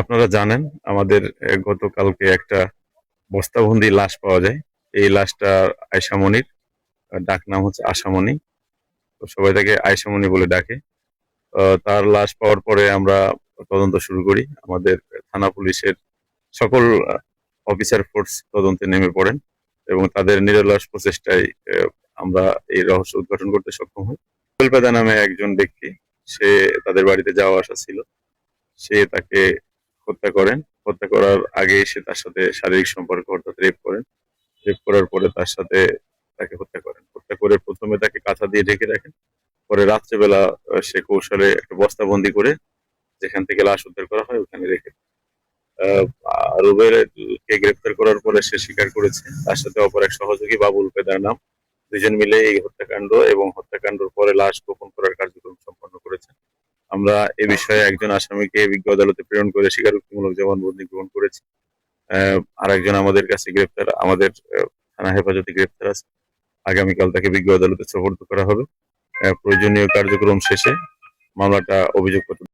আপনারা জানেন, আমাদের গতকালকে একটা বস্তাবন্দি লাশ পাওয়া যায়। এই লাশটা আয়সামণির ডাক নাম হচ্ছে আশামণি তো সবাই তাকে আয়সামণি বলে ডাকে। তার লাশ পাওয়ার পরে আমরা তদন্ত শুরু করি। আমাদের থানা পুলিশের সকল অফিসার ফোর্স তদন্তে নেমে পড়েন এবং তাদের নিরলস প্রচেষ্টায় আমরা এই রহস্য উদ্ঘাটন করতে সক্ষম হই। কলকাতা নামে একজন ব্যক্তি, সে তাদের বাড়িতে যাওয়া আসা ছিল। সে তাকে হত্যা করেন। হত্যা করার আগে সে তার সাথে শারীরিক সম্পর্ক অর্থাৎ রেপ করেন। রেপ করার পরে তার সাথে তাকে হত্যা করেন। হত্যা করে প্রথমে তাকে কাঁথা দিয়ে ঢেকে রাখেন। পরে রাত্রেবেলা সে কৌশলে একটা বস্তাবন্দি করে যেখান থেকে লাশ উদ্ধার করা হয় ওখানে রেখে দেন। আহ, রুবেল কে গ্রেফতার করার পরে সে স্বীকার করেছে। তার সাথে অপর এক সহযোগী বাবুল পেদার নাম। দুজন মিলে এই হত্যাকাণ্ড এবং হত্যাকাণ্ডের পরে লাশ গোপন করার কার্যক্রম আমরা এ বিষয়ে একজন আসামিকে বিজ্ঞ আদালতে প্রেরণ করে স্বীকারোক্তিমূলক জবানবন্দি গ্রহণ করেছি। আর একজন আমাদের কাছে গ্রেপ্তার, আমাদের থানা হেফাজতে গ্রেপ্তার আছে। আগামীকাল তাকে বিজ্ঞ আদালতে সোপর্দ করা হবে। প্রয়োজনীয় কার্যক্রম শেষে মামলাটা অভিযোগপত্র